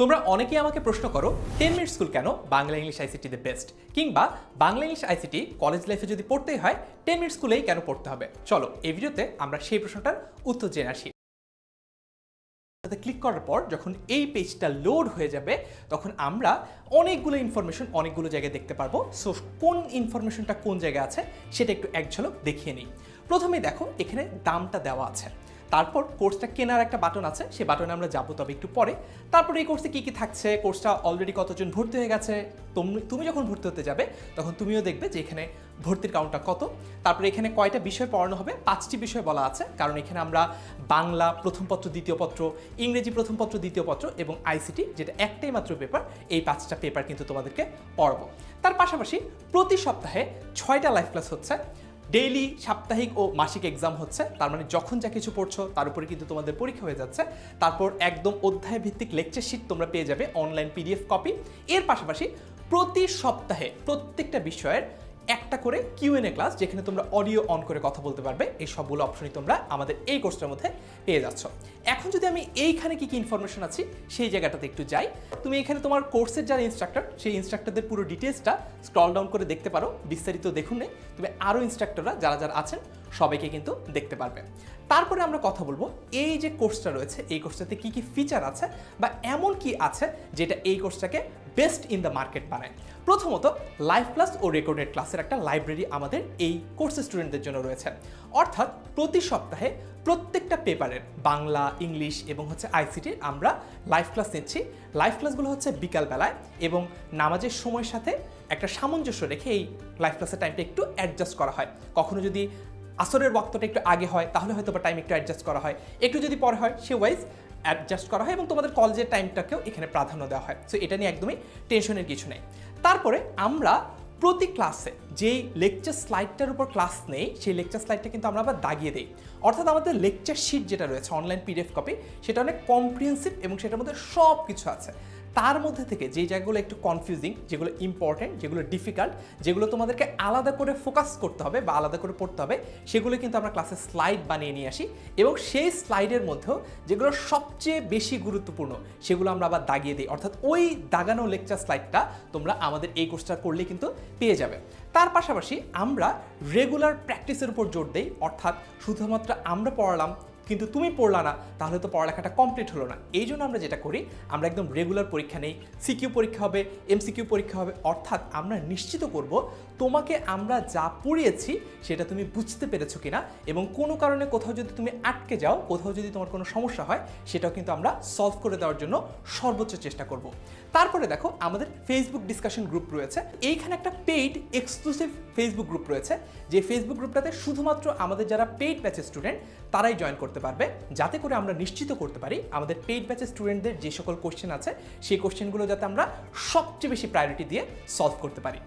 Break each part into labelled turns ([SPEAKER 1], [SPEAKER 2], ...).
[SPEAKER 1] তোমরা অনেকেই আমাকে প্রশ্ন করো টেন মিনিট স্কুল কেন Bangla English ICT the best কিংবা, বাংলা ইংলিশ আইসিটি কলেজ লাইফে যদি পড়তেই হয় টেন মিনিট স্কুলেই কেন পড়তে হবে? চলো, এই ভিডিওতে আমরা সেই প্রশ্নটার উত্তর জেনে আসি। তাতে ক্লিক করার পর যখন এই পেজটা লোড হয়ে যাবে, তখন আমরা অনেকগুলো ইনফরমেশন অনেকগুলো জায়গায় দেখতে পারব। সো কোন ইনফরমেশনটা কোন জায়গায় আছে, সেটা একটু এক ঝলক দেখিয়ে নিই। প্রথমেই দেখো, এখানে দামটা দেওয়া আছে। তারপর কোর্সটা কেনার একটা বাটন আছে সেই বাটনে আমরা যাব, তবে একটু পরে। তারপর এই কোর্সে কী কী থাকছে, কোর্সটা অলরেডি কতজন ভর্তি হয়ে গেছে, তুমি যখন ভর্তি হতে যাবে, তখন তুমিও দেখবে যে এখানে ভর্তির কাউন্টটা কত। তারপরে এখানে কয়টা বিষয় পড়ানো হবে, পাঁচটি বিষয় বলা আছে, কারণ এখানে আমরা বাংলা প্রথম পত্র, দ্বিতীয় পত্র, ইংরেজি প্রথম পত্র, দ্বিতীয় পত্র এবং আইসিটি, যেটা একটাই মাত্র পেপার এই পাঁচটা পেপার কিন্তু তোমাদেরকে পড়াবো। তার পাশাপাশি প্রতি সপ্তাহে ছয়টা লাইভ ক্লাস হচ্ছে ডেইলি, সাপ্তাহিক ও মাসিক এক্সাম হচ্ছে। তার মানে যখন যা কিছু পড়ছো, তার উপরে কিন্তু তোমাদের পরীক্ষা হয়ে যাচ্ছে। তারপর একদম অধ্যায় ভিত্তিক লেকচার শিট তোমরা পেয়ে যাবে অনলাইন পিডিএফ কপি এর পাশাপাশি প্রতি সপ্তাহে প্রত্যেকটা বিষয়ের একটা করে কিউএনএ ক্লাস যেখানে তোমরা অডিও অন করে কথা বলতে পারবে। এই সবগুলো অপশনই তোমরা আমাদের এই কোর্সটার মধ্যে পেয়ে যাচ্ছ। এখন যদি আমি এইখানে কি কি ইনফরমেশন আছি, সেই জায়গাটাতে একটু যাই। তুমি এখানে তোমার কোর্সের যারা ইনস্ট্রাক্টর সেই ইনস্ট্রাক্টরদের পুরো ডিটেলসটা স্ক্রল ডাউন করে দেখতে পারো। বিস্তারিত দেখুন নেই তুমি আরও ইনস্ট্রাক্টররা যারা যারা আছেন সবাইকে কিন্তু দেখতে পারবে। তারপরে আমরা কথা বলব, এই যে কোর্সটা রয়েছে, এই কোর্সটাতে কি কি ফিচার আছে বা এমন কি আছে যেটা এই কোর্সটাকে বেস্ট ইন দ্য মার্কেট বানায়। প্রথমত লাইভ ক্লাস ও রেকর্ডেড ক্লাসের একটা লাইব্রেরি আমাদের এই কোর্সের স্টুডেন্টদের জন্য রয়েছে। অর্থাৎ প্রতি সপ্তাহে প্রত্যেকটা পেপারের বাংলা, ইংলিশ এবং হচ্ছে আইসিটির আমরা লাইভ ক্লাস নিচ্ছি। লাইভ ক্লাসগুলো হচ্ছে বিকালবেলায় এবং নামাজের সময়ের সাথে একটা সামঞ্জস্য রেখে এই লাইভ ক্লাসের টাইমটা একটু অ্যাডজাস্ট করা হয়। কখনো যদি আসরের বক্তটা একটু আগে হয়, তাহলে হয়তো বা টাইম একটু অ্যাডজাস্ট করা হয়। একটু যদি পরে হয় সে ওয়াইজ অ্যাডজাস্ট করা হয় এবং তোমাদের কলেজের টাইমটাকেও এখানে প্রাধান্য দেওয়া হয়। সো এটা নিয়ে একদমই টেনশনের কিছু নেই। তারপরে আমরা প্রতি ক্লাসে যেই লেকচার স্লাইডটার উপর ক্লাস নেই, সেই লেকচার স্লাইডটা কিন্তু আমরা আবার দাগিয়ে দিই। অর্থাৎ আমাদের লেকচার শিট যেটা রয়েছে অনলাইন পিডিএফ কপি সেটা অনেক কম্প্রিহেন্সিভ এবং সেটার মধ্যে সব কিছু আছে। তার মধ্যে থেকে যে জায়গাগুলো একটু কনফিউজিং যেগুলো ইম্পর্টেন্ট যেগুলো ডিফিকাল্ট যেগুলো তোমাদেরকে আলাদা করে ফোকাস করতে হবে বা আলাদা করে পড়তে হবে, সেগুলো কিন্তু আমরা ক্লাসে স্লাইড বানিয়ে নিয়ে আসি এবং সেই স্লাইডের মধ্যেও যেগুলো সবচেয়ে বেশি গুরুত্বপূর্ণ, সেগুলো আমরা আবার দাগিয়ে দিই। অর্থাৎ ওই দাগানো লেকচার স্লাইডটা তোমরা আমাদের এই কোর্সটা করলে কিন্তু পেয়ে যাবে। তার পাশাপাশি আমরা রেগুলার প্র্যাকটিসের উপর জোর দেই, অর্থাৎ শুধুমাত্র আমরা পড়ালাম কিন্তু তুমি পড়লা না, তাহলে তো পড়ালেখাটা কমপ্লিট হলো না। এই জন্য আমরা যেটা করি, আমরা একদম রেগুলার পরীক্ষা নেই সিকিউ পরীক্ষা হবে এমসিকিউ পরীক্ষা হবে, অর্থাৎ আমরা নিশ্চিত করব তোমাকে আমরা যা পড়িয়েছি সেটা তুমি বুঝতে পেরেছ কিনা এবং কোনো কারণে কোথাও যদি তুমি আটকে যাও, কোথাও যদি তোমার কোনো সমস্যা হয়, সেটাও কিন্তু আমরা সলভ করে দেওয়ার জন্য সর্বোচ্চ চেষ্টা করব। তারপরে দেখো, আমাদের ফেসবুক ডিসকাশন গ্রুপ রয়েছে। এইখানে একটা পেইড এক্সক্লুসিভ ফেসবুক গ্রুপ রয়েছে, যে ফেসবুক গ্রুপটাতে শুধুমাত্র আমাদের যারা পেইড ব্যাচের স্টুডেন্ট তারাই জয়েন করতে পারবে। যাতে করে আমরা নিশ্চিত করতে পারি আমাদের পেইড ব্যাচের স্টুডেন্টদের যে সকল কোশ্চেন আছে, সেই কোশ্চেনগুলো যাতে আমরা সবচেয়ে বেশি প্রায়োরিটি দিয়ে সলভ করতে পারি।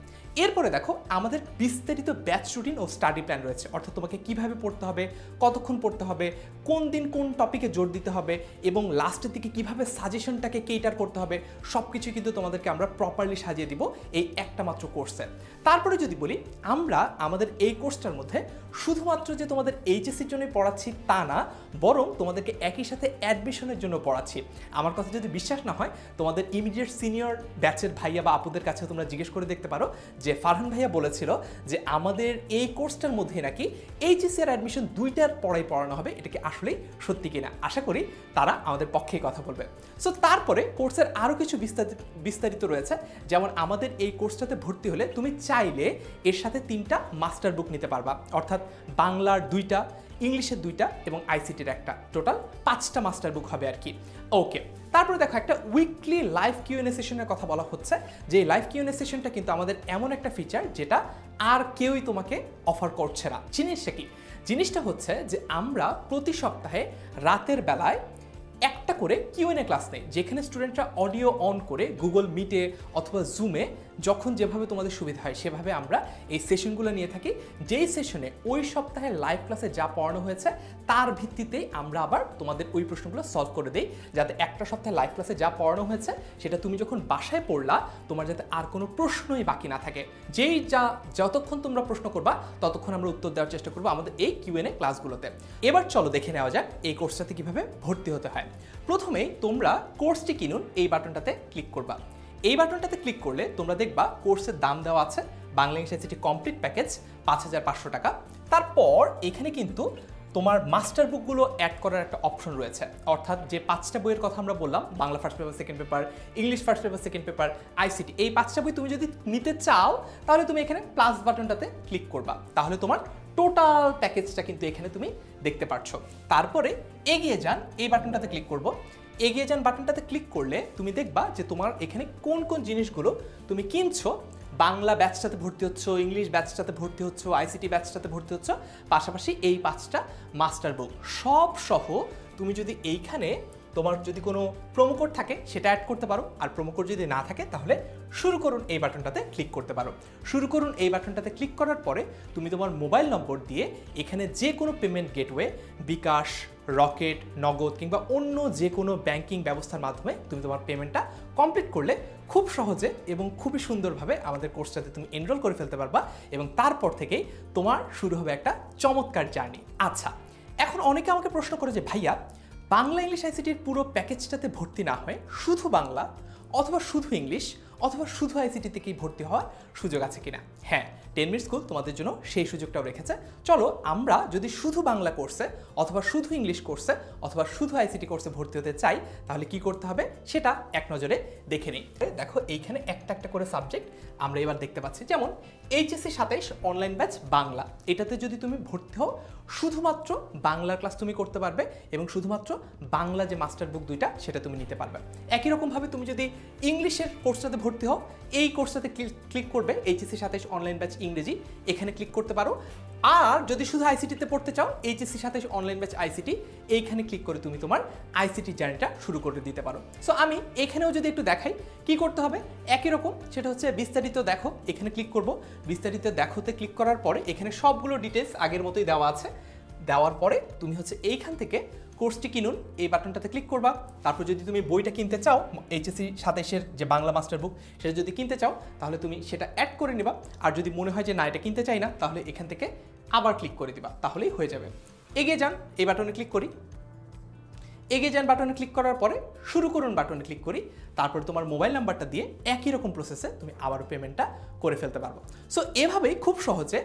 [SPEAKER 1] এরপরে দেখো, আমাদের বিস্তারিত ব্যাচ রুটিন ও স্টাডি প্ল্যান রয়েছে। অর্থাৎ তোমাকে কীভাবে পড়তে হবে, কতক্ষণ পড়তে হবে, কোন দিন কোন টপিকে জোর দিতে হবে, এবং লাস্টের দিকে কীভাবে সাজেশনটাকে কেটার করতে হবে সব কিছু কিন্তু তোমাদেরকে আমরা প্রপারলি সাজিয়ে দিব এই একটা মাত্র কোর্সে তারপরে যদি বলি, আমরা আমাদের এই কোর্সটার মধ্যে শুধুমাত্র যে তোমাদের এইচএসসির জন্য পড়াচ্ছি তা না, বরং তোমাদেরকে একই সাথে অ্যাডমিশনের জন্য পড়াচ্ছি। আমার কথা যদি বিশ্বাস না হয়, তোমাদের ইমিডিয়েট সিনিয়র ব্যাচের ভাইয়া বা আপুদের কাছে তোমরা জিজ্ঞেস করে দেখতে পারো যে ফারহান ভাইয়া বলেছিল যে আমাদের এই কোর্সটার মধ্যে নাকি এইচএসসি আর অ্যাডমিশন দুইটার পড়াই পড়ানো হবে, এটা কি আসলেই সত্যি কিনা? আশা করি তারা আমাদের পক্ষেই কথা বলবে। সো তারপরে কোর্সের আরও কিছু বিস্তারিত বিস্তারিত রয়েছে। যেমন আমাদের এই কোর্সটাতে ভর্তি হলে তুমি চাইলে এর সাথে তিনটা মাস্টার বুক নিতে পারবা। অর্থাৎ বাংলার দুইটা, ইংলিশের দুইটা এবং আইসিটির একটা। টোটাল পাঁচটা মাস্টার বুক হবে আর কি। ওকে তারপরে দেখো একটা উইকলি লাইভ কিউএনএ সেশনের কথা বলা হচ্ছে। যে লাইভ কিউএনএ সেশনটা কিন্তু আমাদের এমন একটা ফিচার যেটা আর কেউই তোমাকে অফার করছে না। জিনিসটা কি? জিনিসটা হচ্ছে যে আমরা প্রতি সপ্তাহে রাতের বেলায় একটা করে কিউএনএ ক্লাস নেই, যেখানে স্টুডেন্টরা অডিও অন করে গুগল মিটে অথবা জুমে যখন যেভাবে তোমাদের সুবিধা হয়, সেভাবে আমরা এই সেশনগুলো নিয়ে থাকি। যেই সেশনে ওই সপ্তাহের লাইভ ক্লাসে যা পড়ানো হয়েছে, তার ভিত্তিতেই আমরা আবার তোমাদের ওই প্রশ্নগুলো সলভ করে দিই। যাতে একটা সপ্তাহে লাইভ ক্লাসে যা পড়ানো হয়েছে, সেটা তুমি যখন বাসায় পড়লা, তোমার যাতে আর কোনো প্রশ্নই বাকি না থাকে। যেই যা, যতক্ষণ তোমরা প্রশ্ন করবা, ততক্ষণ আমরা উত্তর দেওয়ার চেষ্টা করব আমাদের এই কিউএনএ ক্লাসগুলোতে এবার চলো দেখে নেওয়া যাক এই কোর্সটাতে কীভাবে ভর্তি হতে হয়। প্রথমেই তোমরা কোর্সটি কিনুন, এই বাটনটাতে ক্লিক করবা। এই বাটনটাতে ক্লিক করলে তোমরা দেখবা কোর্সের দাম দেওয়া আছে। Bangla English ICT complete package পাঁচ হাজার পাঁচশো টাকা। তারপর এখানে কিন্তু তোমার মাস্টার বুকগুলো অ্যাড করার একটা অপশন রয়েছে। অর্থাৎ যে পাঁচটা বইয়ের কথা আমরা বললাম, Bangla first paper second paper English first paper second paper ICT এই পাঁচটা বই তুমি যদি নিতে চাও, তাহলে তুমি এখানে প্লাস বাটনটাতে ক্লিক করবা। তাহলে তোমার টোটাল প্যাকেজটা কিন্তু এখানে তুমি দেখতে পাচ্ছ তারপরে এগিয়ে যান, এই বাটনটাতে ক্লিক করব। এগিয়ে যান বাটনটাতে ক্লিক করলে তুমি দেখবা যে তোমার এখানে কোন কোন জিনিসগুলো তুমি কিনছো। বাংলা ব্যাচটাতে ভর্তি হচ্ছ, ইংলিশ ব্যাচটাতে ভর্তি হচ্ছ আইসিটি ব্যাচটাতে ভর্তি হচ্ছ, পাশাপাশি এই পাঁচটা মাস্টার বুক সব সহ তুমি যদি এইখানে তোমার যদি কোনো প্রোমো কোড থাকে, সেটা অ্যাড করতে পারো। আর প্রোমো কোড যদি না থাকে, তাহলে শুরু করুন এই বাটনটাতে ক্লিক করতে পারো। শুরু করুন এই বাটনটাতে ক্লিক করার পরে তুমি তোমার মোবাইল নম্বর দিয়ে এখানে যে কোনো পেমেন্ট গেটওয়ে বিকাশ, রকেট, নগদ কিংবা অন্য যে কোনো ব্যাংকিং ব্যবস্থার মাধ্যমে তুমি তোমার পেমেন্টটা কমপ্লিট করলে খুব সহজে এবং খুবই সুন্দরভাবে আমাদের কোর্সটাতে তুমি এনরোল করে ফেলতে পারবা এবং তারপর থেকেই তোমার শুরু হবে একটা চমৎকার জার্নি আচ্ছা এখন অনেকে আমাকে প্রশ্ন করে যে, ভাইয়া বাংলা ইংলিশ আইসিটির পুরো প্যাকেজটাতে ভর্তি না হয় শুধু বাংলা, অথবা শুধু ইংলিশ অথবা শুধু আইসিটি থেকেই ভর্তি হওয়ার সুযোগ আছে কিনা? হ্যাঁ টেন মিনিট স্কুল তোমাদের জন্য সেই সুযোগটাও রেখেছে। চলো, আমরা যদি শুধু বাংলা কোর্সে অথবা শুধু ইংলিশ কোর্সে অথবা শুধু আইসিটি কোর্সে ভর্তি হতে চাই, তাহলে কি করতে হবে? সেটা এক নজরে দেখে নিই। দেখো, এইখানে একটা একটা করে সাবজেক্ট আমরা এবার দেখতে পাচ্ছি। যেমন এইচএসসি সাতাইশ অনলাইন ব্যাচ বাংলা। এটাতে যদি তুমি ভর্তি হও, শুধুমাত্র বাংলার ক্লাস তুমি করতে পারবে এবং শুধুমাত্র বাংলা যে মাস্টার বুক দুইটা, সেটা তুমি নিতে পারবে। একই রকমভাবে তুমি যদি ইংলিশের কোর্সটাতে ভর্তি হও, এই কোর্সটাতে ক্লিক করবে এইচএসসি সাতাইশ অনলাইন ব্যাচ ইংরেজি, এখানে ক্লিক করতে পারো। আর যদি শুধু আইসিটিতে পড়তে চাও এইচএসসির সাথে অনলাইন ব্যাচ আইসিটি এইখানে ক্লিক করে তুমি তোমার আইসিটি জার্নিটা শুরু করে দিতে পারো। সো আমি এখানেও যদি একটু দেখাই, কি করতে হবে? একই রকম, সেটা হচ্ছে বিস্তারিত দেখো, এখানে ক্লিক করব। বিস্তারিত দেখোতে ক্লিক করার পরে, এখানে সবগুলো ডিটেলস আগের মতোই দেওয়া আছে। দেওয়ার পরে, তুমি হচ্ছে এইখান থেকে কোর্সটি কিনুন, এই বাটনটাতে ক্লিক করবা। তারপর যদি তুমি বইটা কিনতে চাও এইচএসসি সাতাইশের যে বাংলা মাস্টার বুক সেটা যদি কিনতে চাও, তাহলে তুমি সেটা অ্যাড করে নিবা। আর যদি মনে হয় যে না, এটা কিনতে চাই না, তাহলে এখান থেকে আবার ক্লিক করে দিবা। তাহলেই হয়ে যাবে। এগিয়ে যান, এই বাটনে ক্লিক করি। এগিয়ে যান বাটনে ক্লিক করার পরে, শুরু করুন বাটনে ক্লিক করি। তারপর তোমার মোবাইল নাম্বারটা দিয়ে একই রকম প্রসেসে তুমি আবারও পেমেন্টটা করে ফেলতে পারব। সো এভাবেই খুব সহজে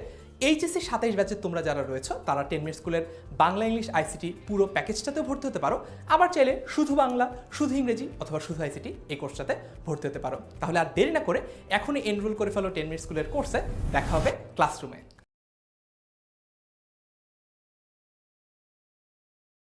[SPEAKER 1] এইচএসসি সাতাইশ ব্যাচে তোমরা যারা রয়েছে, তারা টেন মিনিট স্কুলের বাংলা ইংলিশ আইসিটি পুরো প্যাকেজটাতেও ভর্তি হতে পারো। আবার চাইলে শুধু বাংলা, শুধু ইংরেজি অথবা শুধু আইসিটি এই কোর্সটাতে ভর্তি হতে পারো। তাহলে আর দেরি না করে এখনই এনরোল করে ফেলো টেন মিনিট স্কুলের কোর্সে দেখা হবে ক্লাসরুমে